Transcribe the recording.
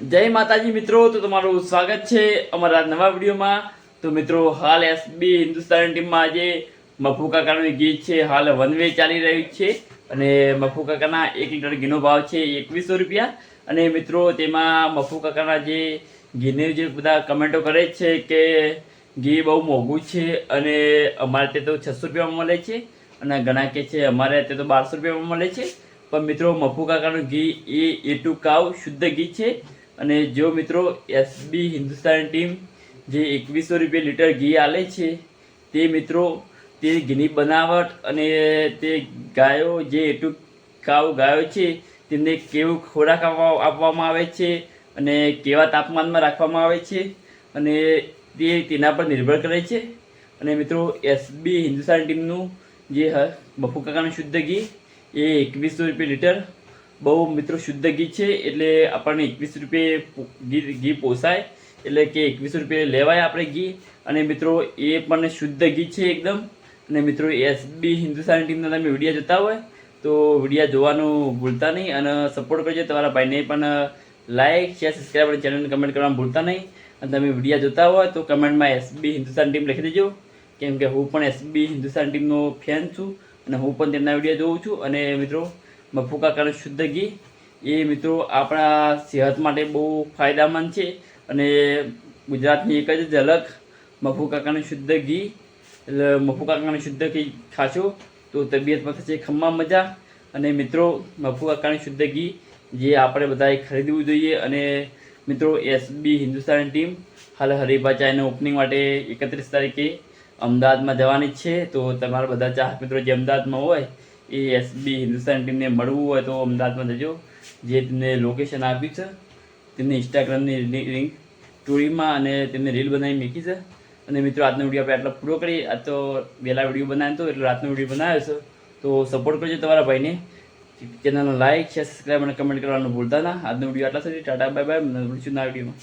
જય માતાજી મિત્રો, તો તમારું સ્વાગત છે અમારા નવા વિડીયોમાં. તો મિત્રો, હાલ એસબી હિન્દુસ્તાન ટીમમાં આજે મફુ કાકાનું ગીત છે, હાલ વન વે ચાલી રહ્યું છે. અને મફુ કાકાના એક લીટર ઘીનો ભાવ છે એકવીસો રૂપિયા. અને મિત્રો, તેમાં મફુ કાકાના જે ઘીને જે બધા કમેન્ટો કરે છે કે ઘી બહુ મોંઘું છે અને અમારે તે તો છસો રૂપિયામાં મળે છે. અને ઘણા કે છે અમારે તે તો બારસો રૂપિયામાં મળે છે. પણ મિત્રો, મફુ કાકાનું ઘી એ એ ટુ કાવ શુદ્ધ ઘી છે. અને જો મિત્રો એસબી હિન્દુસ્તાન ટીમ જે એકવીસો રૂપિયા લીટર ઘી આલે છે, તે મિત્રો તે ઘીની બનાવટ અને તે ગાયો જે એટલું કાવ ગાયો છે, તેમને કેવું ખોરાક આપવામાં આવે છે અને કેવા તાપમાનમાં રાખવામાં આવે છે અને તે તેના પર નિર્ભર કરે છે. અને મિત્રો એસબી હિન્દુસ્તાન ટીમનું જે બફુ કાકાનું શુદ્ધ ઘી એ એકવીસો રૂપિયા લીટર બહુ મિત્રો શુદ્ધ ઘી છે, એટલે આપણને એકવીસ રૂપિયે ઘી ઘી પોસાય. એટલે કે એકવીસ રૂપિયે લેવાય આપણે ઘી. અને મિત્રો, એ પણ શુદ્ધ ઘી છે એકદમ. અને મિત્રો, એસબી હિન્દુસ્તાની ટીમના તમે વીડિયો જોતા હોય, તો વિડીયા જોવાનું ભૂલતા નહીં. અને સપોર્ટ કરજો. તમારા ભાઈને પણ લાઈક શેર સબસ્ક્રાઈબ અને ચેનલને કમેન્ટ કરવાનું ભૂલતા નહીં. અને તમે વિડીયા જોતા હોય, તો કમેન્ટમાં એસબી હિન્દુસ્તાન ટીમ લખી દેજો. કેમ કે હું પણ એસબી હિન્દુસ્તાન ટીમનો ફેન છું. અને હું પણ તેમના વીડિયો જોઉં છું. અને મિત્રો મફુ કાકાનું શુદ્ધ ઘી. એ મિત્રો આપણા સેહત માટે બહુ ફાયદામંદ છે અને ગુજરાતની એક જ ઝલક મફુ કાકાનું શુદ્ધ ઘી. એટલે મફુ કાકાનું શુદ્ધ ઘી ખાશો તો તબિયતમાં થશે ખમ્મા મજા. અને મિત્રો મફુ કાકાનું શુદ્ધ ઘી જે આપણે બધાએ ખરીદવું જોઈએ અને મિત્રો એસબી હિન્દુસ્તાન ટીમ હાલ હરિભા ચાયના ઓપનિંગ માટે એકત્રીસ તારીખે અમદાવાદમાં જવાની છે. તો તમારા બધા ચાહક મિત્રો જે અમદાવાદમાં હોય એ એસબી હિન્દુસ્તાન ટીમને મળવું હોય તો અમદાવાદમાં જજો. જે તેમને લોકેશન આપ્યું છે, તેમને ઇન્સ્ટાગ્રામની લિંક સ્ટોરીમાં અને તેમને રીલ બનાવી મૂકી છે. અને મિત્રો, આજનો વીડિયો આપણે આટલો પૂરો કરી આ તો વહેલા વીડિયો બનાવ્યો હતો એટલે રાતનો વીડિયો બનાવ્યો છે. તો સપોર્ટ કરજો તમારા ભાઈને. ચેનલને લાઇક શેર સબસ્ક્રાઈબ અને કમેન્ટ કરવાનું ભૂલતા ના. આજનો વીડિયો આટલા સુધી. ટાટા બાય બાય મળીશું ના વિડીયોમાં